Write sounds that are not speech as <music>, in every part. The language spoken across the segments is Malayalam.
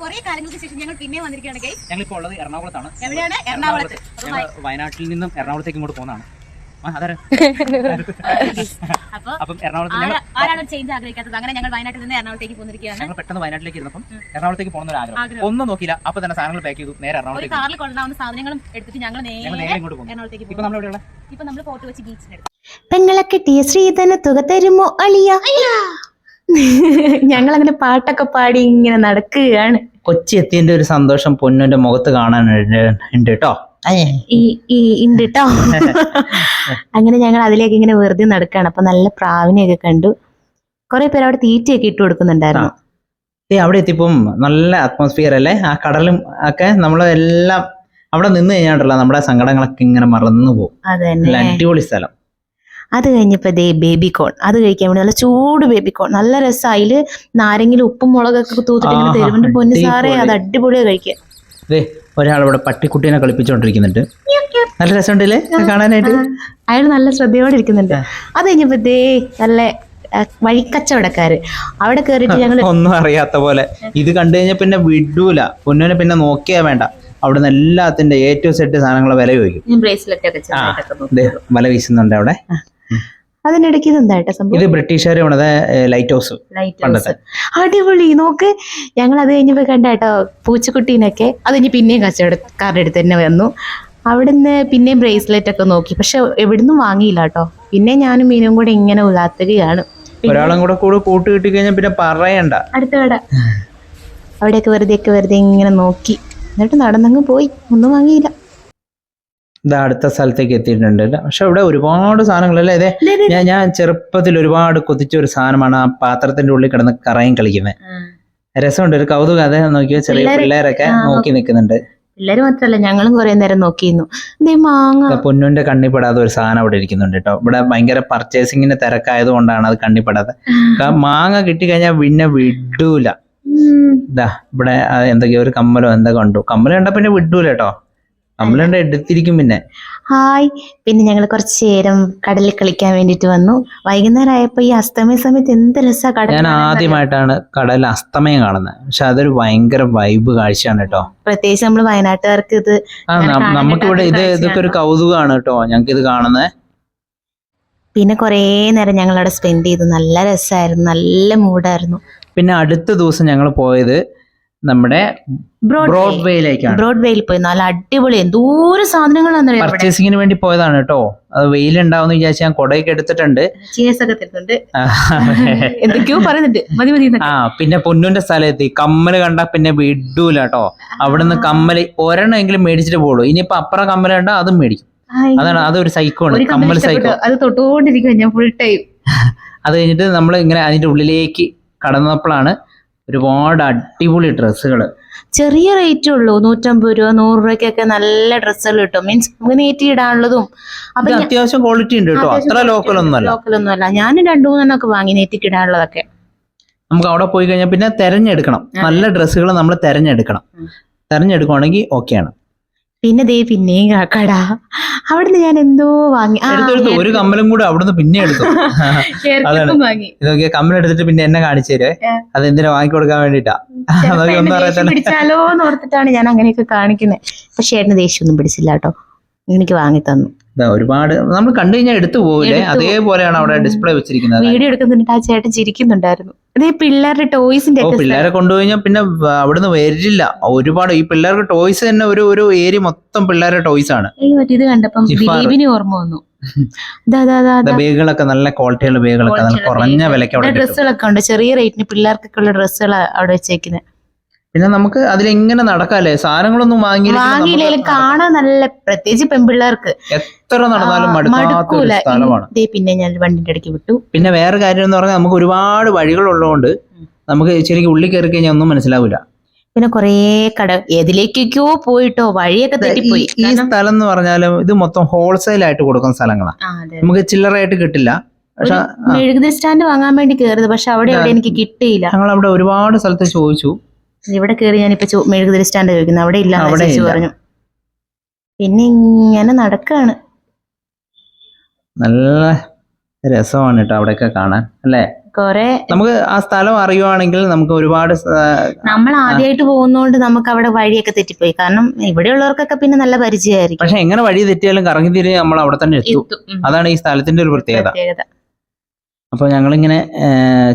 കുറെ കാലങ്ങൾക്ക് ശേഷം ഞങ്ങൾ പിന്നെ വന്നിരിക്കുകയാണ് ഞങ്ങൾ ഞങ്ങളിപ്പോൾ ഉള്ളത് എറണാകുളത്താണ്. എവിടെയാണ്? എറണാകുളത്ത്. ഞങ്ങൾ വയനാട്ടിൽ നിന്നും എറണാകുളത്തേക്ക് ഇങ്ങോട്ട് പോകുന്നതാണ്. അപ്പം എറണാകുളത്ത് ഞങ്ങൾ ആരാ- ആരാണ് ചേഞ്ച് ആഗ്രഹിക്കാത്തത്? അങ്ങനെ ഞങ്ങൾ വയനാട്ടിൽ നിന്ന് എറണാകുളത്തേക്ക് പോന്നിരിക്കുകയാണ്. ഞങ്ങൾ പെട്ടെന്ന് വയനാട്ടിലേക്ക് ഇരുന്നപ്പം എറണാകുളത്തേക്ക് പോകുന്ന ഒരു ആഗ്രഹം. ഒന്നും നോക്കില്ല അപ്പൊ തന്നെ സാധനങ്ങൾ പാക്ക് ചെയ്തു. നേരെ എറണാകുളത്തേക്ക് കാറിൽ കൊണ്ടാവുന്ന സാധനങ്ങളും എടുത്തിട്ട് ഞങ്ങൾ നേരെ എറണാകുളത്തേക്ക് ഇപ്പൊ നമ്മൾ എവിടെയുള്ള ഇപ്പൊ നമ്മൾ ഫോട്ടോ വെച്ച് ബീച്ചിലെടുത്തു പെങ്ങളെ കിട്ടിയ ശ്രീധന തുക തരുമോ അളിയ! ഞങ്ങൾ അങ്ങനെ പാട്ടൊക്കെ പാടി ഇങ്ങനെ നടക്കുകയാണ്. കൊച്ചി എത്തിയതിന്റെ ഒരു സന്തോഷം പൊന്നുന്റെ മുഖത്ത് കാണാനുണ്ട് ഉണ്ട് കേട്ടോ ഉണ്ട് അങ്ങനെ ഞങ്ങൾ അതിലേക്ക് ഇങ്ങനെ വെറുതെ നടക്കുകയാണ്. അപ്പൊ നല്ല പ്രാവിനെയൊക്കെ കണ്ടു. കുറെ പേര് അവിടെ തീറ്റയൊക്കെ ഇട്ട് കൊടുക്കുന്നുണ്ടായിരുന്നു. ഏ അവിടെ എത്തിയപ്പം നല്ല അറ്റ്മോസ്ഫിയർ അല്ലേ? ആ കടലും ഒക്കെ നമ്മളെല്ലാം അവിടെ നിന്ന് കഴിഞ്ഞാണ്ടല്ലോ നമ്മുടെ സങ്കടങ്ങളൊക്കെ ഇങ്ങനെ മറന്നു പോകും അത് നല്ല അടിപൊളി സ്ഥലം. അത് കഴിഞ്ഞപ്പോൾ ദേ ബേബി കോൺ അത് കഴിക്കാൻ വേണ്ടി നല്ല ചൂട് ബേബി കോൺ നല്ല രസം. അതിൽ നാരെങ്കിലും ഉപ്പും മുളകൊക്കെ തൂത്തിട്ട് ഇങ്ങനെ ആഹാ, പൊന്നു സാറേ അത് അടിപൊളിയാണ് കഴിക്കുക കഴിക്കാൻ. ദേ ഒരാൾ ഇവിടെ പട്ടിക്കുട്ടീനെ കളിപ്പിച്ചുകൊണ്ടിരിക്കുന്നുണ്ട് നല്ല രസമുണ്ടല്ലേ? കാണാനായിട്ട്? അയാൾ നല്ല ശ്രദ്ധയോടെ ഇരിക്കുന്നുണ്ട്. അത് കഴിഞ്ഞപ്പോ ദേ നല്ല വഴിക്കച്ചവടക്കാര്. അവിടെ കേറിയിട്ട് ഞങ്ങൾ ഒന്നും അറിയാത്ത പോലെ. ഇത് കണ്ടു കഴിഞ്ഞാൽ പിന്നെ വിടൂല. പൊന്നുവിനെ പിന്നെ നോക്കിയാ വേണ്ട. അവിടുന്ന് എല്ലാത്തിന്റെ ഏറ്റവും സെറ്റ് സാധനങ്ങളെ വില ചോദിക്കും. ബ്രേസ്ലെറ്റ് ഒക്കെ വല വീശുന്നുണ്ട് അവിടെ. അതിനിടയ്ക്ക് ഇതെന്തായിട്ടാ സംഭവം? ഇത് ബ്രിട്ടീഷുകാർ പണിത ലൈറ്റ് ഹൗസ് ലൈറ്റ്. ഹൗസ് അടിപൊളി. നോക്ക് ഞങ്ങൾ അത് കഴിഞ്ഞപ്പോ കണ്ടോ പൂച്ചക്കുട്ടീനൊക്കെ അത് കഴിഞ്ഞ് പിന്നെയും കച്ചവടക്കാരുടെ അടുത്ത് തന്നെ വന്നു. അവിടുന്ന് പിന്നെയും ബ്രേസ്ലെറ്റ് ഒക്കെ നോക്കി. പക്ഷെ എവിടുന്നും വാങ്ങിയില്ല കേട്ടോ. പിന്നെ ഞാനും മീനും കൂടെ ഇങ്ങനെ ഉലാത്തുകയാണ്. ഒരാളും കൂടെ കൂടെ കൂട്ട് കിട്ടി കഴിഞ്ഞാൽ പിന്നെ പറയണ്ട. അടുത്ത കട. അവിടെയൊക്കെ വെറുതെ ഒക്കെ വെറുതെ ഇങ്ങനെ നോക്കി. എന്നിട്ട് നടന്നങ്ങ് പോയി. ഒന്നും വാങ്ങിയില്ല. ഇത് അടുത്ത സ്ഥലത്തേക്ക് എത്തിയിട്ടുണ്ട് പക്ഷെ ഇവിടെ ഒരുപാട് സാധനങ്ങളല്ലേ ഇതേ ദേ, ഞാൻ ഞാൻ ചെറുപ്പത്തിൽ ഒരുപാട് കൊതിച്ച ഒരു സാധനമാണ് ആ പാത്രത്തിന്റെ ഉള്ളിൽ കിടന്ന് കറയും കളിക്കുന്നത് രസമുണ്ട് ഒരു കൗതുകം. അതെ നോക്കിയോ? ചെറിയ പിള്ളേര് പിള്ളേരൊക്കെ നോക്കി നിൽക്കുന്നുണ്ട്. പിള്ളേർ മാത്രല്ല ഞങ്ങളും കുറെ നേരം നോക്കിയിരുന്നു. മാങ്ങ. പൊന്നുവിന്റെ കണ്ണിപ്പെടാതെ ഒരു സാധനം ഇവിടെ ഇരിക്കുന്നുണ്ട് കേട്ടോ. ഇവിടെ ഭയങ്കര പർച്ചേസിങ്ങിന്റെ തിരക്കായത് കൊണ്ടാണ് അത് കണ്ണിപ്പെടാതെ മാങ്ങ കിട്ടി കഴിഞ്ഞാൽ പിന്നെ വിടൂല. ഇതാ ഇവിടെ എന്തൊക്കെയോ ഒരു കമ്മലോ എന്തൊക്കെ കണ്ടു. കമ്മൽ കണ്ട പിന്നെ വിടൂല കേട്ടോ. എടുത്തിരിക്കും പിന്നെ? ഹായ്. പിന്നെ ഞങ്ങൾ കുറച്ച് നേരം കടലിൽ കളിക്കാൻ വേണ്ടിട്ട് വന്നു. വൈകുന്നേരം ആയപ്പോ ഈ അസ്തമയ സമയത്ത് എന്ത് രസാ കടൽ ഞാൻ? ആദ്യമായിട്ടാണ് കടൽ അസ്തമയം കാണുന്നത്. പക്ഷെ അതൊരു ഭയങ്കര വൈബ് കാഴ്ചയാണ് കേട്ടോ. പ്രത്യേകിച്ച് നമ്മൾ വയനാട്ടുകാർക്ക് ഇത് നമുക്ക് ഇവിടെ നമുക്കിവിടെ ഇത് ഇതൊക്കെ ഒരു കൗതുകമാണ് കേട്ടോ. ഞങ്ങൾക്ക് ഇത് കാണുന്നത് പിന്നെ കുറേ നേരം ഞങ്ങൾ അവിടെ സ്പെൻഡ് ചെയ്തു. നല്ല രസമായിരുന്നു നല്ല മൂഡായിരുന്നു പിന്നെ അടുത്ത ദിവസം ഞങ്ങൾ പോയത് നമ്മുടെ ബ്രോഡ്വേയിലേക്കാണ് ബ്രോഡ്വേയിൽ പോയി നല്ല അടിപൊളി. എന്തോരം സാധനങ്ങളാണെന്നറിയാം അവിടെ പർച്ചേസിങ്ങിന് വേണ്ടി പോയതാണ് കേട്ടോ. അത് വെയിലുണ്ടാവുന്ന വിചാരിച്ച് ഞാൻ കൊടയൊക്കെ എടുത്തിട്ടുണ്ട്. എന്തൊക്കെയോ പറയുന്നുണ്ട്. മതി മതി ആ പിന്നെ പൊന്നുന്റെ സ്ഥലത്ത് കമ്മൽ കണ്ടാ പിന്നെ വിടൂല കേട്ടോ. അവിടെ നിന്ന് കമ്മൽ ഒരെണ്ണമെങ്കിലും മേടിച്ചിട്ട് പോകുള്ളൂ ഇനിയിപ്പോ അപ്പുറം കമ്മൽ കണ്ടാ അതും മേടിക്കും. അതാണ് അതൊരു സൈക്കോ ആണ്. കമ്മൽ സൈക്കോ അത് തൊട്ടുകൊണ്ടിരിക്കും ഞാൻ ഫുൾ ടൈം <laughs> അത് കഴിഞ്ഞിട്ട് നമ്മൾ ഇങ്ങനെ അതിന്റെ ഉള്ളിലേക്ക് കടന്നപ്പോഴാണ് ഒരുപാട് അടിപൊളി ഡ്രസ്സുകൾ ചെറിയ റേറ്റേ ഉള്ളൂ. നൂറ്റമ്പത് രൂപ നൂറ് രൂപയ്ക്കൊക്കെ നല്ല ഡ്രസ്സുകൾ കിട്ടും. മീൻസ് നമുക്ക് നീറ്റി ഇടാനുള്ളതും. അപ്പൊ അത്യാവശ്യം ക്വാളിറ്റി ഉണ്ട് കേട്ടോ. അത്ര ലോക്കൽ ഒന്നുമല്ല. ലോക്കലൊന്നും അല്ല ഞാൻ രണ്ടു മൂന്നെണ്ണൊക്കെ വാങ്ങി നീറ്റിക്ക് ഇടാനുള്ളതൊക്കെ. നമുക്ക് അവിടെ പോയി കഴിഞ്ഞാൽ പിന്നെ തെരഞ്ഞെടുക്കണം. നല്ല ഡ്രസ്സുകൾ നമ്മൾ തെരഞ്ഞെടുക്കണം. തെരഞ്ഞെടുക്കുവാണെങ്കിൽ ഓക്കെയാണ് പിന്നെ ദേ പിന്നെയും കാക്കട അവിടുന്ന് ഞാൻ എന്തോ വാങ്ങി. ഒരു കമ്മലും കൂടെ അവിടുന്ന് പിന്നെ എടുത്തു. <laughs> ഇതൊക്കെ കമ്മൽ എടുത്തിട്ട് പിന്നെ എന്നെ കാണിച്ചു തരുവേ. അത് എന്തിനാ വാങ്ങി കൊടുക്കാൻ വേണ്ടിട്ടാ പിടിച്ചാലോ എന്ന് ഓർത്തിട്ടാണ് ഞാൻ അങ്ങനെയൊക്കെ കാണിക്കുന്നത് പക്ഷെ ഏട്ടന് ദേഷ്യമൊന്നും പിടിച്ചില്ല കേട്ടോ. എനിക്ക് വാങ്ങി തന്നു. ഒരുപാട് നമ്മൾ കണ്ടു കഴിഞ്ഞാൽ എടുത്തു പോവില്ലേ? അതേപോലെയാണ് അവിടെ ഡിസ്പ്ലേ വെച്ചിരിക്കുന്നത്. വീഡിയോ എടുക്കുന്നുണ്ട്. ആ ചേട്ടൻ ചിരിക്കുന്നുണ്ടായിരുന്നു. അതേ പിള്ളേരുടെ ടോയ്സിന്റെ പിള്ളേരെ കൊണ്ടുപോയി പിന്നെ അവിടുന്ന് വരില്ല. ഒരുപാട് ഈ പിള്ളേർക്ക് ടോയ്സ് തന്നെ ഒരു ഒരു ഏരിയ മൊത്തം പിള്ളേരുടെ ടോയ്സ് ആണ്. ഇത് കണ്ടപ്പം. ദിലീപിന് ഓർമ്മ വന്നു. ബേഗുകളൊക്കെ നല്ല ക്വാളിറ്റിയുള്ള ബേഗുകളൊക്കെ നല്ല കുറഞ്ഞ വിലക്ക് വിലയ്ക്ക് അവിടെ ഡ്രസ്സുകളൊക്കെ ഉണ്ട്. ചെറിയ റേറ്റിന് പിള്ളേർക്കൊക്കെ ഉള്ള ഡ്രസ്സുകൾ അവിടെ വെച്ചേക്കുന്നത് പിന്നെ നമുക്ക് അതിലെങ്ങനെ നടക്കാല്ലേ? സാധനങ്ങളൊന്നും വാങ്ങി വാങ്ങിയില്ലെങ്കിലും കാണാൻ നല്ല പ്രത്യേകിച്ച് പെൺപിള്ളേർക്ക്. എത്ര നടന്നാലും മടുക്കാത്ത സ്ഥലമാണ്. പിന്നെ ഞാൻ വണ്ടിന്റെ ഇടയ്ക്ക് വിട്ടു. പിന്നെ വേറെ കാര്യം എന്ന് പറഞ്ഞാൽ നമുക്ക് ഒരുപാട് വഴികൾ ഉള്ളതുകൊണ്ട് നമുക്ക് ശരിക്കും ഉള്ളിൽ കയറി കഴിഞ്ഞാൽ ഒന്നും മനസ്സിലാവില്ല. പിന്നെ കൊറേ കട ഏതിലേക്കൊക്കെയോ പോയിട്ടോ വഴിയൊക്കെ തെറ്റിപ്പോയി. ഈ സ്ഥലം എന്ന് പറഞ്ഞാലും ഇത് മൊത്തം ഹോൾസെയിൽ ആയിട്ട് കൊടുക്കുന്ന സ്ഥലങ്ങളാണ്. നമുക്ക് ചില്ലറയായിട്ട് കിട്ടില്ല. പക്ഷെ മെഴുകുതിരി സ്റ്റാൻഡ് വാങ്ങാൻ വേണ്ടി കയറിയത് പക്ഷെ അവിടെ എനിക്ക് കിട്ടിയില്ല. ഞങ്ങൾ അവിടെ ഒരുപാട് സ്ഥലത്ത് ചോദിച്ചു. ഇവിടെ കയറി ഞാനിപ്പോ ചോ- മെഴുകുതിരി സ്റ്റാൻഡ് ചോദിക്കുന്നത് അവിടെ ഇല്ല ചേച്ചി പറഞ്ഞു. പിന്നെ ഇങ്ങനെ നടക്കാണ്. നല്ല രസമാണ് കേട്ടോ അവിടെയൊക്കെ കാണാൻ അല്ലേ? കൊറേ നമുക്ക് ആ സ്ഥലം അറിയുവാണെങ്കിൽ നമുക്ക് ഒരുപാട് നമ്മൾ ആദ്യമായിട്ട് പോകുന്നോണ്ട് നമുക്ക് അവിടെ വഴിയൊക്കെ തെറ്റിപ്പോയി. കാരണം ഇവിടെയുള്ളവർക്കൊക്കെ പിന്നെ നല്ല പരിചയമായിരിക്കും. പക്ഷെ എങ്ങനെ വഴി തെറ്റിയാലും കറങ്ങി തിരിഞ്ഞ് നമ്മൾ അവിടെ തന്നെ എത്തും. എത്തും. അതാണ് ഈ സ്ഥലത്തിന്റെ ഒരു പ്രത്യേകത. പ്രത്യേകത. അപ്പൊ ഞങ്ങളിങ്ങനെ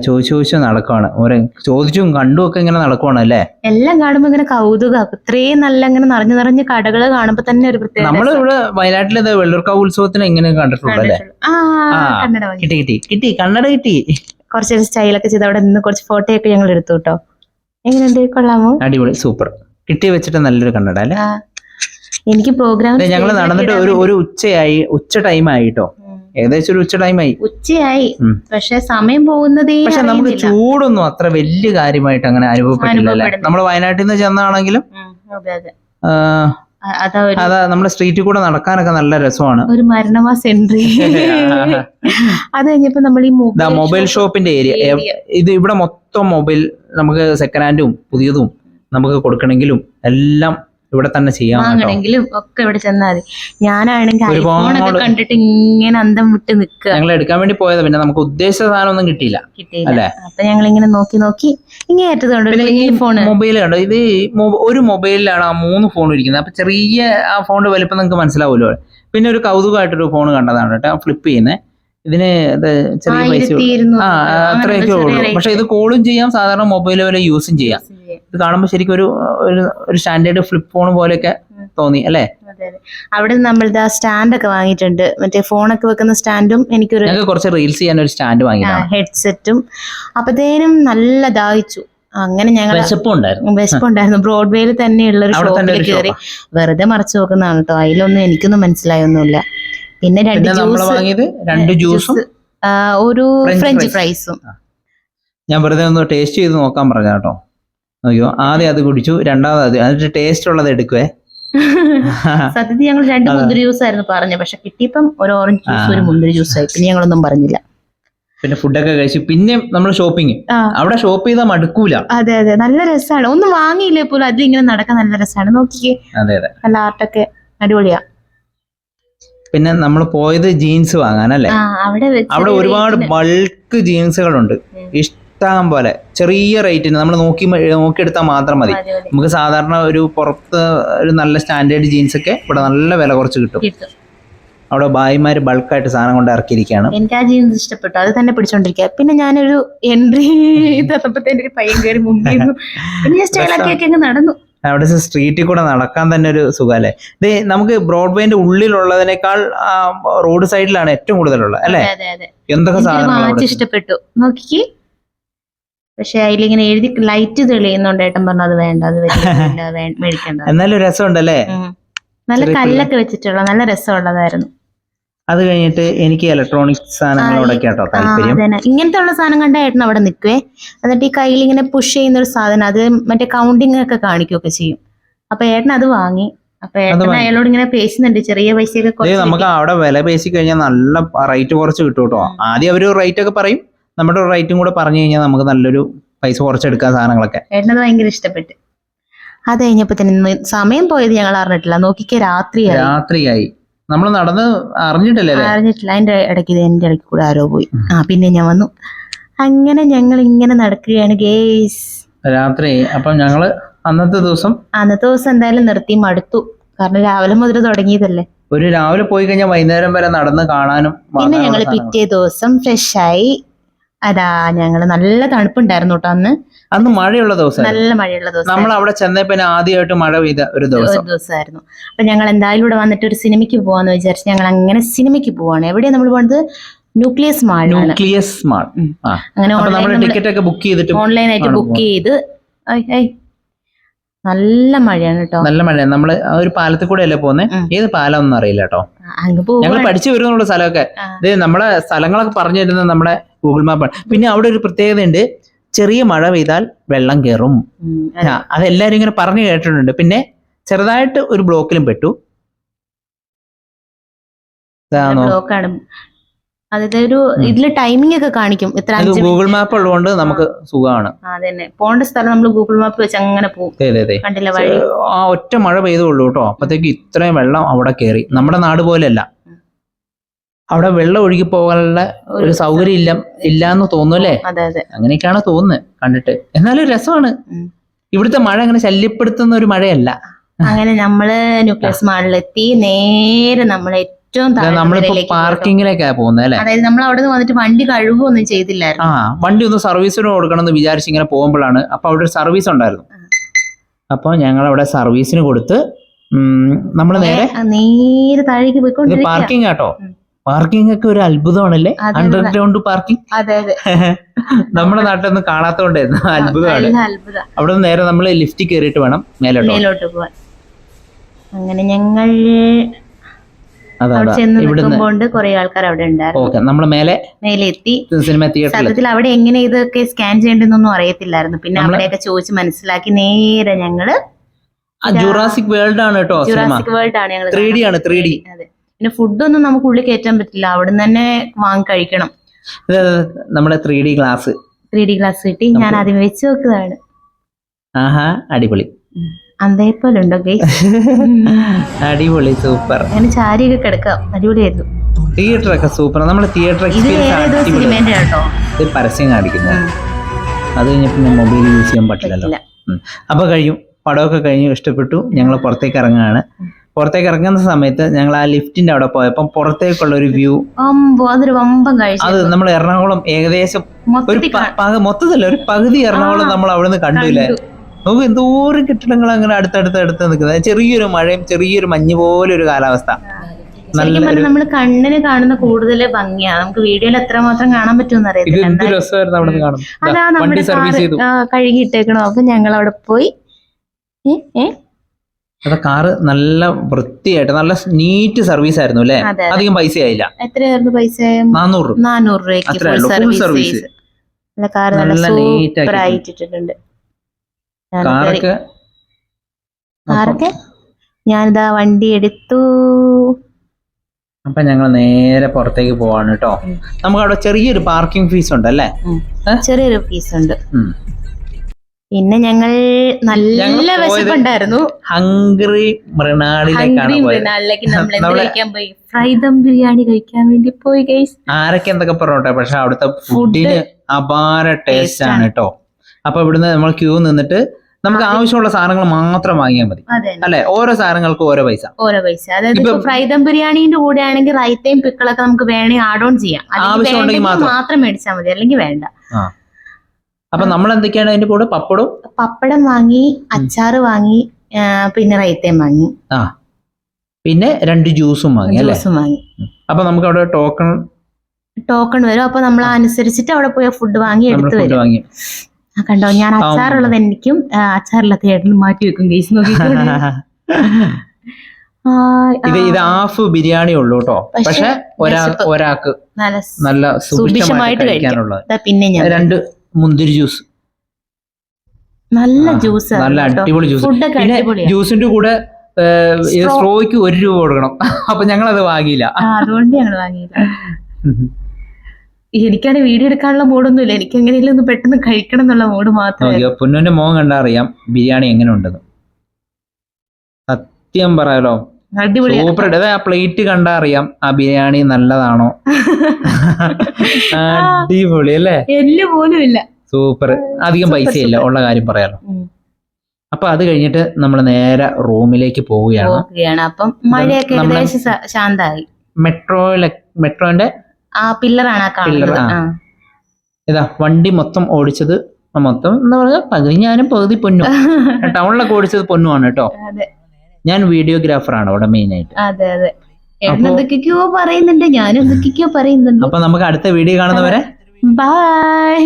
ചോദിച്ചു ചോദിച്ചു നടക്കുവാണ്. ഓരോ ചോദിച്ചും കണ്ടും ഒക്കെ ഇങ്ങനെ നടക്കുവാണ് അല്ലേ എല്ലാം കാണുമ്പോ ഇങ്ങനെ കൗതുക. ഇത്രയും നല്ല ഇങ്ങനെ നിറഞ്ഞു നിറഞ്ഞ കടകൾ കാണുമ്പോ തന്നെ ഒരു പ്രത്യേക നമ്മൾ. ഇവിടെ വയനാട്ടിലെ വെള്ളൂർക്കാവ് ഉത്സവത്തിന് എങ്ങനെ കണ്ടിട്ടുള്ളൂ. അല്ലേ. കിട്ടി കിട്ടി കിട്ടി. കണ്ണട കിട്ടി. കുറച്ചൊരു സ്റ്റൈലൊക്കെ ചെയ്ത് അവിടെ നിന്ന് കുറച്ച് ഫോട്ടോ ഒക്കെ ഞങ്ങൾ എടുത്തു കേട്ടോ. എങ്ങനെയുണ്ട്? കൊള്ളാമോ? അടിപൊളി സൂപ്പർ. കിട്ടി വെച്ചിട്ട് നല്ലൊരു കണ്ണട അല്ലേ? എനിക്ക് പ്രോഗ്രാം ഞങ്ങൾ നടന്നിട്ട് ഒരു ഒരു ഉച്ചയായി ഉച്ച ടൈം ആയിട്ടോ. ഏകദേശം ഒരു ഉച്ച ടൈം ആയി. ഉച്ചയായി. പക്ഷെ സമയം പോകുന്നതേ പക്ഷെ നമുക്ക് ചൂടൊന്നും അത്ര വലിയ കാര്യമായിട്ട് അങ്ങനെ അനുഭവപ്പെട്ടില്ല നമ്മൾ വയനാട്ടിൽ നിന്ന് ചെന്നാണെങ്കിലും അതെ നമ്മുടെ സ്ട്രീറ്റിൽ കൂടെ നടക്കാനൊക്കെ നല്ല രസമാണ്. ഒരു മരണവാ എൻട്രി. <laughs> അത് കഴിഞ്ഞപ്പോ നമ്മൾ ഈ മൊബൈൽ ഷോപ്പിന്റെ ഏരിയ ഇത് ഇവിടെ മൊത്തം മൊബൈൽ നമുക്ക് സെക്കൻഡ് ഹാൻഡും പുതിയതും നമുക്ക് കൊടുക്കണമെങ്കിലും എല്ലാം ഇവിടെ തന്നെ ചെയ്യാം വാങ്ങണമെങ്കിലും ഒക്കെ ഇവിടെ ചെന്നാൽ മതി. ഞാനാണെങ്കിൽ ഐഫോണൊക്കെ കണ്ടിട്ട് ഇങ്ങനെ അന്തം വിട്ട് നിൽക്കുക. ഞങ്ങൾ എടുക്കാൻ വേണ്ടി പോയത്. പിന്നെ നമുക്ക് ഉദ്ദേശ സാധനം ഒന്നും കിട്ടിയില്ല. കിട്ടിയില്ല? അപ്പൊ ഞങ്ങൾ ഇങ്ങനെ നോക്കി നോക്കി ഇങ്ങനെ വലിയ മൊബൈൽ കണ്ടോ? ഇത് ഒരു മൊബൈലിലാണ് ആ മൂന്ന് ഫോൺ ഇരിക്കുന്നത്. അപ്പൊ ചെറിയ ആ ഫോണിന്റെ വലിപ്പം നിങ്ങൾക്ക് മനസ്സിലാവുമല്ലോ. പിന്നെ ഒരു കൗതുകമായിട്ടൊരു ഫോൺ കണ്ടതാണ് കേട്ടോ. ഫ്ലിപ്പ് ചെയ്യുന്നത് ഇതിന് ഇത് ചെറിയ പൈസ ആ. അത്രയൊക്കെ ഉള്ളു പക്ഷെ ഇത് കോളും ചെയ്യാം സാധാരണ മൊബൈൽ പോലെ യൂസും ചെയ്യാം. ഇത് കാണുമ്പോൾ ശരിക്കും ഒരു ഒരു സ്റ്റാൻഡേർഡ് ഫ്ലിപ്പ് ഫോൺ പോലെയൊക്കെ തോന്നി അല്ലേ? അവിടെ നമ്മൾ സ്റ്റാൻഡ് ഒക്കെ വാങ്ങിയിട്ടുണ്ട്. മറ്റേ ഫോണൊക്കെ വെക്കുന്ന സ്റ്റാൻഡും എനിക്കൊരു കുറച്ച് റീൽസ് ചെയ്യാൻ ഒരു സ്റ്റാൻഡ് വാങ്ങി ഹെഡ്സെറ്റും അപ്പത്തേനും നല്ല ദാഹിച്ചു. അങ്ങനെ ഞങ്ങൾ വിശപ്പുണ്ടായിരുന്നു ബ്രോഡ്വേയിൽ തന്നെയുള്ള ഒരു ഷോപ്പിൽ കയറി വെറുതെ മറച്ചു നോക്കുന്നതാണ് കേട്ടോ. അതിലൊന്നും എനിക്കൊന്നും മനസ്സിലായൊന്നുമില്ല. പിന്നെ രണ്ട് ജ്യൂസ് രണ്ട് ജ്യൂസും ഒരു ഫ്രഞ്ച് ഫ്രൈസും ഞാൻ വെറുതെ ഒന്ന് ടേസ്റ്റ് ചെയ്ത് നോക്കാൻ പറഞ്ഞ കേട്ടോ. നോക്കിയോ ആദ്യം അത് കുടിച്ചു രണ്ടാമത് അത് അതിന്റെ ടേസ്റ്റ് ഉള്ളത് എടുക്കുവേ. <laughs> സത്യത്തിൽ ഞങ്ങൾ രണ്ട് മുന്തിരി ജ്യൂസ് ആയിരുന്നു പറഞ്ഞത് പക്ഷെ കിട്ടിയപ്പം ഒരു ഓറഞ്ച് ജ്യൂസ് ഒരു മുന്തിരി ജ്യൂസ് ആയി. പിന്നെ ഞങ്ങളൊന്നും പറഞ്ഞില്ല. പിന്നെ ഫുഡൊക്കെ കഴിച്ചു പിന്നെ നമ്മൾ ഷോപ്പിംഗ് അവിടെ ഷോപ്പ് ചെയ്താൽ മടുക്കൂല. അതെ അതെ നല്ല രസമാണ് ഒന്നും വാങ്ങിയില്ലേ പോലും അതിലിങ്ങനെ നടക്കാൻ നല്ല രസമാണ് നോക്കിക്കേ. അതെ അതെ. നല്ല ആർട്ടൊക്കെ അടിപൊളിയാ. പിന്നെ നമ്മൾ പോയത് ജീൻസ് വാങ്ങാനല്ലേ അവിടെ ഒരുപാട് ബൾക്ക് ജീൻസുകളുണ്ട്. ഇഷ്ടം പോലെ. ചെറിയ റേറ്റിന് നമ്മൾ നോക്കി നോക്കിയെടുത്താൽ മാത്രം മതി. നമുക്ക് സാധാരണ ഒരു പുറത്ത് ഒരു നല്ല സ്റ്റാൻഡേർഡ് ജീൻസ് ഒക്കെ ഇവിടെ നല്ല വില കുറച്ച് കിട്ടും. അവിടെ ബായിമാർ ബൾക്കായിട്ട് സാധനം കൊണ്ട് ഇറക്കിയിരിക്കുകയാണ്. എനിക്ക് ആ ജീൻസ് ഇഷ്ടപ്പെട്ടു. അത് തന്നെ പിടിച്ചോണ്ടിരിക്കുക. പിന്നെ ഞാനൊരു എൻട്രി <laughs> തന്നപ്പോഴത്തേന്റെ ഒരു പയ്യൻ കയറി മുമ്പിൽ നിന്നു. പിന്നെ ഞാൻ സ്റ്റൈലാക്കിയൊക്കെ അങ്ങ് നടന്നു. അവിടെ സ്ട്രീറ്റിൽ കൂടെ നടക്കാൻ തന്നെ ഒരു സുഖമല്ലേ? ഇത് നമുക്ക് ബ്രോഡ്വേന്റെ ഉള്ളിലുള്ളതിനേക്കാൾ റോഡ് സൈഡിലാണ് ഏറ്റവും കൂടുതലുള്ളത് അല്ലേ? എന്തൊക്കെ സാധനങ്ങൾ ഇഷ്ടപ്പെട്ടു. നോക്കി പക്ഷെ അതിലിങ്ങനെ എഴുതി ലൈറ്റ് തെളിയുന്നുണ്ട്. ഏട്ടൻ പറഞ്ഞു അത് വേണ്ട അത് മേടിക്കണ്ട. എന്നാലും രസമുണ്ടല്ലേ? നല്ല കല്ലൊക്കെ വെച്ചിട്ടുള്ള നല്ല രസമുള്ളതായിരുന്നു. അത് കഴിഞ്ഞിട്ട് എനിക്ക് ഇലക്ട്രോണിക് സാധനങ്ങളോടൊക്കെ കേട്ടോ താല്പര്യം. ഇങ്ങനത്തെ ഉള്ള സാധനം കണ്ട ഏട്ടൻ അവിടെ നിൽക്കുവേ എന്നിട്ട് ഈ കയ്യിൽ ഇങ്ങനെ പുഷ് ചെയ്യുന്ന ഒരു സാധനം അത് മറ്റേ കൗണ്ടിങ് ഒക്കെ കാണിക്കുകയൊക്കെ ചെയ്യും. അപ്പൊ ഏട്ടൻ അത് വാങ്ങി. അപ്പൊ ഏട്ടൻ അയാളോട് ഇങ്ങനെ പേശുന്നുണ്ട്. ചെറിയ പൈസയൊക്കെ നമുക്ക് അവിടെ വില പേശി കഴിഞ്ഞാൽ നല്ല റേറ്റ് കുറച്ച് കിട്ടും കേട്ടോ. ആദ്യം അവർ റേറ്റ് ഒക്കെ പറയും. നമ്മുടെ റേറ്റും കൂടെ പറഞ്ഞു കഴിഞ്ഞാൽ നമുക്ക് നല്ലൊരു പൈസ കുറച്ചെടുക്കാൻ സാധനങ്ങളൊക്കെ. ഏട്ടനത് ഭയങ്കര ഇഷ്ടപ്പെട്ടു. അത് കഴിഞ്ഞപ്പോ തന്നെ സമയം പോയത് ഞങ്ങൾ അറിഞ്ഞിട്ടില്ല. നോക്കിക്കേ രാത്രിയായി. രാത്രിയായി. നമ്മൾ നടന്ന് അറിഞ്ഞിട്ടില്ല? അറിഞ്ഞിട്ടില്ല. അതിന്റെ ഇടയ്ക്ക് ഇത് എന്റെ ഇടയ്ക്ക് കൂടെ ആരോ പോയി. ആ പിന്നെ ഞാൻ വന്നു. അങ്ങനെ ഞങ്ങൾ ഇങ്ങനെ നടക്കുകയാണ് ഗേസ് രാത്രി. അപ്പം ഞങ്ങൾ അന്നത്തെ ദിവസം അന്നത്തെ ദിവസം എന്തായാലും നിർത്തി മടുത്തു. കാരണം രാവിലെ മുതൽ തുടങ്ങിയതല്ലേ. ഒരു രാവിലെ പോയി കഴിഞ്ഞാൽ വൈകുന്നേരം വരെ നടന്ന് കാണാനും പിന്നെ ഞങ്ങൾ പിറ്റേ ദിവസം ഫ്രഷായി അതാ ഞങ്ങൾ നല്ല തണുപ്പുണ്ടായിരുന്നു കേട്ടോ അന്ന്. അന്ന് മഴയുള്ള ദിവസം നല്ല മഴയുള്ള ദിവസം നമ്മൾ അവിടെ ചെന്നപ്പോ പിന്നെ ആദ്യമായിട്ട് മഴ പെയ്ത ഒരു ഒരു ദിവസം. ദിവസമായിരുന്നു അപ്പൊ ഞങ്ങൾ എന്തായാലും ഇവിടെ വന്നിട്ട് ഒരു സിനിമയ്ക്ക് പോവാന്ന് വിചാരിച്ച് ഞങ്ങൾ അങ്ങനെ സിനിമയ്ക്ക് പോവാണ്. എവിടെയാ നമ്മൾ പോണത്? Nucleus mall nucleus mall. അങ്ങനെ ഓൺലൈൻ ടിക്കറ്റ് ഒക്കെ ബുക്ക് ചെയ്തിട്ട് ഓൺലൈൻ ആയിട്ട് ബുക്ക് ചെയ്ത് നല്ല മഴയാണ് കേട്ടോ നല്ല മഴയാണ്. നമ്മൾ ആ ഒരു പാലത്തിൽ കൂടെ അല്ലേ പോകുന്നത് ഏത് പാലം ഒന്നും അറിയില്ല കേട്ടോ ഞങ്ങൾ പഠിച്ചു വരുന്നുള്ള സ്ഥലമൊക്കെ. നമ്മളെ സ്ഥലങ്ങളൊക്കെ പറഞ്ഞു തരുന്നത് നമ്മുടെ ഗൂഗിൾ മാപ്പാണ് പിന്നെ അവിടെ ഒരു പ്രത്യേകത ഉണ്ട് ചെറിയ മഴ പെയ്താൽ വെള്ളം കയറും. അതെല്ലാരും ഇങ്ങനെ പറഞ്ഞു കേട്ടിട്ടുണ്ട്. പിന്നെ ചെറുതായിട്ട് ഒരു ബ്ലോക്കിലും പെട്ടു. ബ്ലോക്കാണ്. അതായത് ഒരു ഇതിൽ ടൈമിംഗ് ഒക്കെ കാണിക്കും. ഇത്ര ഇത് ഗൂഗിൾ മാപ്പ് ഉള്ളതുകൊണ്ട് നമുക്ക് സുഖമാണ്. അതന്നെ. പോണ്ട സ്ഥലം നമ്മൾ ഗൂഗിൾ മാപ്പ് വെച്ച് അങ്ങനെ പോകും കണ്ടില്ല വഴി? ആ ഒറ്റ മഴ പെയ്തുള്ളൂ കേട്ടോ. അപ്പത്തേക്ക് ഇത്രയും വെള്ളം അവിടെ കയറി നമ്മുടെ നാട് പോലെയല്ല. അവിടെ വെള്ളം ഒഴുകി പോകാനുള്ള ഒരു സൗകര്യം ഇല്ല ഇല്ലാന്ന് തോന്നുമല്ലേ അങ്ങനെയൊക്കെയാണ് തോന്നുന്നത് കണ്ടിട്ട്. എന്നാലും രസമാണ്. ഇവിടുത്തെ മഴ അങ്ങനെ ശല്യപ്പെടുത്തുന്ന ഒരു മഴയല്ല. അങ്ങനെ നമ്മൾ ന്യൂക്ലിയസ് മാളിലെത്തി നേരെ നമ്മൾ ഏറ്റവും നമ്മളിപ്പോ പാർക്കിങ്ങിലേക്കാ പോകുന്നത് അല്ലേ അതായത് നമ്മൾ അവിടെ നിന്ന് വന്നിട്ട് വണ്ടി കഴുകുകയൊന്നും ചെയ്തില്ലായിരുന്നു. ആ വണ്ടി ഒന്ന് സർവീസിന് കൊടുക്കണം എന്ന് വിചാരിച്ച് ഇങ്ങനെ പോകുമ്പോഴാണ് അപ്പൊ അവിടെ ഒരു സർവീസ് ഉണ്ടായിരുന്നു. അപ്പൊ ഞങ്ങൾ അവിടെ സർവീസിന് കൊടുത്ത് നമ്മൾ നേരെ നേരെ താഴേക്ക് പോയിക്കൊണ്ട് പാർക്കിംഗ് ആട്ടോ. പാർക്കിംഗ് ഒക്കെ ഒരു അത്ഭുതമാണല്ലേ? അണ്ടർഗ്രൗണ്ട് പാർക്കിംഗ് അതെ അതെ. <laughs> നമ്മുടെ നാട്ടിലൊന്നും കാണാത്തോണ്ടായിരുന്നു. അത്ഭുതമാണ്. അവിടെ നേരെ നമ്മൾ ലിഫ്റ്റ് കയറിയിട്ട് വേണം മേലോട്ട്. മേലോട്ട് പോവാൻ അങ്ങനെ ഞങ്ങൾ അവിടെ ചെന്ന് കുറെ ആൾക്കാർ അവിടെ ഉണ്ടായിരുന്നു. ഓക്കെ നമ്മൾ മേലെ മേലെ എത്തി സിനിമ തിയേറ്ററിൽ സത്യത്തിൽ അവിടെ എങ്ങനെ ഇതൊക്കെ സ്കാൻ ചെയ്യേണ്ടെന്നൊന്നും അറിയത്തില്ലായിരുന്നു. പിന്നെ അവിടെയൊക്കെ ചോദിച്ച് മനസ്സിലാക്കി നേരെ ഞങ്ങൾ ജുറാസിക് വേൾഡ് ആണ് കേട്ടോ ജുറാസിക് വേൾഡ് ആണ് ഞങ്ങൾ ത്രീ ഡി ആണ് ത്രീ ഡി അതെ. പിന്നെ ഫുഡൊന്നും നമുക്ക് ഉള്ളിൽ കയറ്റാൻ പറ്റില്ല. അവിടെ നിന്ന് തന്നെ വാങ്ങി കഴിക്കണം. നമ്മുടെ three D glass three D glass കിട്ടി. ഞാൻ ആദ്യം വെച്ച് നോക്കുന്നതാണ് ആഹാ അടിപൊളി. അന്തേപോലെ ഉണ്ടോ ഗൈ <laughs> അടിപൊളി സൂപ്പർ അങ്ങനെ ചാരിയൊക്കെ കിടക്കാം. അടിപൊളിയായിരുന്നു. തിയേറ്റർ ഒക്കെ സൂപ്പർ നമ്മുടെ തിയേറ്റർ എക്സ്പീരിയൻസ് കേട്ടോ. ഇത് പരസ്യം കാണിക്കുന്നത്. അത് കഴിഞ്ഞപ്പോൾ ഞാൻ മൊബൈൽ യൂസ് ചെയ്യാൻ പറ്റില്ലല്ലോ. അപ്പോൾ അപ്പൊ കഴിയും പടമൊക്കെ കഴിഞ്ഞു ഇഷ്ടപ്പെട്ടു. ഞങ്ങൾ പുറത്തേക്ക് ഇറങ്ങുകയാണ്. പുറത്തേക്ക് ഇറങ്ങുന്ന സമയത്ത് ഞങ്ങൾ ആ ലിഫ്റ്റിന്റെ അവിടെ പോയപ്പോൾ പുറത്തേക്കുള്ള ഒരു വ്യൂ. അതൊരു വമ്പം അത് നമ്മൾ എറണാകുളം ഏകദേശം ഒരു മൊത്തത്തില്ല ഒരു പകുതി എറണാകുളം നമ്മൾ അവിടെ നിന്ന് കണ്ടില്ലേ? കണ്ടു. നമുക്ക് എന്തോരം കെട്ടിടങ്ങൾ അങ്ങനെ അടുത്തടുത്ത് അടുത്ത് നിൽക്കുന്നത്. ചെറിയൊരു മഴയും ചെറിയൊരു മഞ്ഞ് പോലെ ഒരു കാലാവസ്ഥ നമ്മൾ കണ്ണിന് കാണുന്ന കൂടുതൽ ഭംഗിയാ. നമുക്ക് വീഡിയോയിൽ എത്രമാത്രം കാണാൻ പറ്റുമെന്ന് അറിയത്തില്ല. അതാ വണ്ടി നമ്മുടെ സർവീസ് ചെയ്തു. കഴുകി ഇട്ടേക്കണോ അപ്പൊ ഞങ്ങൾ അവിടെ പോയി. ഏ? കാറ് നല്ല വൃത്തിയായിട്ട് നല്ല നീറ്റ് സർവീസ് ആയിരുന്നു അല്ലേ. അധികം പൈസ ആയില്ല. എത്രയായിരുന്നു പൈസ? നാനൂറ് രൂപ നാനൂറ് ഫുൾ സർവീസ്. നല്ല നീറ്റ് നല്ല കാറൊക്കെ? ഞാനിതാ വണ്ടി എടുത്തു. അപ്പൊ ഞങ്ങൾ നേരെ പുറത്തേക്ക് പോവാണ് കേട്ടോ നമുക്ക് അവിടെ ചെറിയൊരു പാർക്കിംഗ് ഫീസ് ഉണ്ട് അല്ലേ? ചെറിയൊരു ഫീസ് ഉണ്ട്. പിന്നെ ഞങ്ങൾ നല്ല വിശപ്പുണ്ടായിരുന്നു. ഹംഗ്രി മൃണാളിലേക്കാണ് മൃണാളിലേക്ക് ഫ്രൈ ദം ബിരിയാണി കഴിക്കാൻ വേണ്ടി പോയി ഗൈസ് ആരൊക്കെ എന്തൊക്കെ പറഞ്ഞോട്ടെ പക്ഷെ അവിടുത്തെ ഫുഡിന് അപാര ടേസ്റ്റ് ആണ് കേട്ടോ അപ്പൊ ഇവിടുന്ന് നമ്മൾ ക്യൂ നിന്നിട്ട് നമുക്ക് ആവശ്യമുള്ള സാധനങ്ങൾ മാത്രം വാങ്ങിയാൽ മതി. അല്ലെ? ഓരോ സാധനങ്ങൾക്ക് ഓരോ പൈസ. ഓരോ പൈസ. അതായത് ഫ്രൈദം ഇപ്പൊ ഫ്രൈ ദം ബിരിയാണിന്റെ കൂടെ ആണെങ്കിൽ റൈത്തയും പിക്കിളൊക്കെ നമുക്ക് വേണേ ആഡ് ഓൺ ചെയ്യാം. ആവശ്യമുണ്ടെങ്കിൽ മാത്രം. മേടിച്ചാൽ മതി. അല്ലെങ്കിൽ വേണ്ട. അപ്പൊ നമ്മൾ എന്തൊക്കെയാണ് അതിന്റെ കൂടെ? പപ്പടം പപ്പടം വാങ്ങി അച്ചാറ് വാങ്ങി പിന്നെ റൈത്തയും വാങ്ങി. ആ. പിന്നെ രണ്ട് ജ്യൂസും വാങ്ങി അല്ലേ? ജ്യൂസും വാങ്ങി. അപ്പൊ നമുക്ക് അവിടെ ടോക്കൺ ടോക്കൺ വരും. അപ്പൊ നമ്മൾ അനുസരിച്ചിട്ട് അവിടെ പോയി ഫുഡ് വാങ്ങി എടുത്ത് വരും. കണ്ടോ? ഞാൻ അച്ചാറുള്ളത് എനിക്കും അച്ചാറുള്ള അച്ചാറില്ലാത്ത ചേട്ടനും മാറ്റി വെക്കും ഗൈസ് <laughs> ഇത് ഇത് ഹാഫ് ബിരിയാണി ഉള്ളൂ കേട്ടോ പക്ഷേ പക്ഷെ ഒരാ വിശപ്പ്. ഒരാൾക്ക് നല്ല സുഭിക്ഷമായിട്ട് സുഭിക്ഷമായിട്ട് കഴിക്കാം. കഴിക്കാനുള്ളത്. പിന്നെ ഞാൻ രണ്ട് മുന്തിരി ജ്യൂസ്. നല്ല ജ്യൂസ് നല്ല അടിപൊളി ജ്യൂസ്. പിന്നെ ജ്യൂസിന്റെ കൂടെ. സ്ട്രോയ്ക്ക് ഒരു രൂപ കൊടുക്കണം. <laughs> അപ്പൊ ഞങ്ങൾ അത് വാങ്ങിയില്ല അതുകൊണ്ട് ഞങ്ങൾ വാങ്ങിയില്ല. എനിക്കാണെങ്കിൽ വീഡിയോ എടുക്കാനുള്ള മൂഡൊന്നുമില്ല എനിക്ക് എങ്ങനെയെങ്കിലും ഒന്ന് പെട്ടെന്ന് കഴിക്കണം എന്നുള്ള മോഡ് മാത്രമേ പൊന്നുവിന്റെ മോൻ കണ്ടാ അറിയാം ബിരിയാണി എങ്ങനെ ഉണ്ടെന്ന് സത്യം പറയാലോ സൂപ്പർ ആ പ്ലേറ്റ് കണ്ടാ അറിയാം ആ ബിരിയാണി നല്ലതാണോ. <laughs> അടിപൊളി അല്ലേ? എല്ല് പോലും ഇല്ല. സൂപ്പർ അധികം പൈസ ഇല്ല. ഉള്ള കാര്യം പറയാലോ. അപ്പൊ അത് കഴിഞ്ഞിട്ട് നമ്മൾ നേരെ റൂമിലേക്ക് പോവുകയാണ്. അപ്പം മഴയൊക്കെ ശാന്തമായി മെട്രോയിലെ മെട്രോന്റെ ആ പില്ലറാണ് ആ കാണുന്നത്. ആ. ഇതാ വണ്ടി മൊത്തം ഓടിച്ചത് മൊത്തം എന്താ പറയുക പകുതി ഞാനും പകുതി പൊന്നും. <laughs> ടൗണിലൊക്കെ ഓടിച്ചത് പൊന്നുമാണ് കേട്ടോ. അതെ. ഞാൻ വീഡിയോഗ്രാഫർ ആണ് അവിടെ മെയിൻ ആയിട്ട് അതെ. അതെ ഏട്ടൻ എന്തൊക്കെയോ പറയുന്നുണ്ട് ഞാനും എന്തൊക്കെയോ പറയുന്നുണ്ട്. അപ്പൊ നമുക്ക് അടുത്ത വീഡിയോ കാണുന്നവരെ. ബൈ